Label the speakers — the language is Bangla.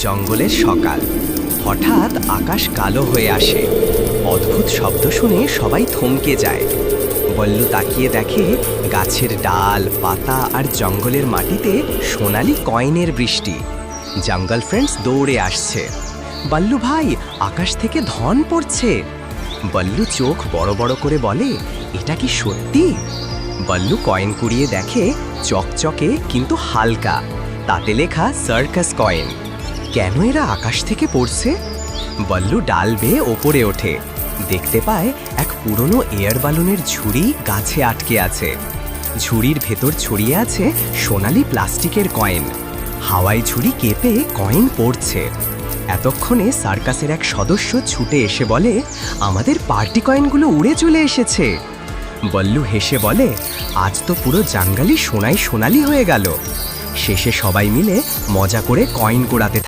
Speaker 1: জঙ্গলের সকাল। হঠাৎ আকাশ কালো হয়ে আসে। অদ্ভুত শব্দ শুনে সবাই থমকে যায়। বল্লু তাকিয়ে দেখে গাছের ডাল, পাতা আর জঙ্গলের মাটিতে সোনালি কয়েনের বৃষ্টি। জঙ্গল ফ্রেন্ডস দৌড়ে আসছে। বল্লু ভাই, আকাশ থেকে ধন পড়ছে। বল্লু চোখ বড় বড় করে বলে, এটা কি সত্যি? বল্লু কয়েন কুড়িয়ে দেখে, চকচকে কিন্তু হালকা। তাতে লেখা সার্কাস কয়েন কেন এরা আকাশ থেকে পড়ছে? বল্লু ডাল বেয়ে ওপরে ওঠে। দেখতে পায় এক পুরনো এয়ার বালুনের ঝুড়ি গাছে আটকে আছে। ঝুড়ির ভেতর ছড়িয়ে আছে সোনালি প্লাস্টিকের কয়েন। হাওয়াই ঝুড়ি কেঁপে কয়েন পড়ছে। এতক্ষণে সার্কাসের এক সদস্য ছুটে এসে বলে, আমাদের পার্টি কয়েনগুলো উড়ে চলে এসেছে। বল্লু হেসে বলে, আজ তো পুরো জাঙ্গালি সোনাই সোনালি হয়ে গেল। শেষে সবাই মিলে মজা করে কয়েন কোড়াতে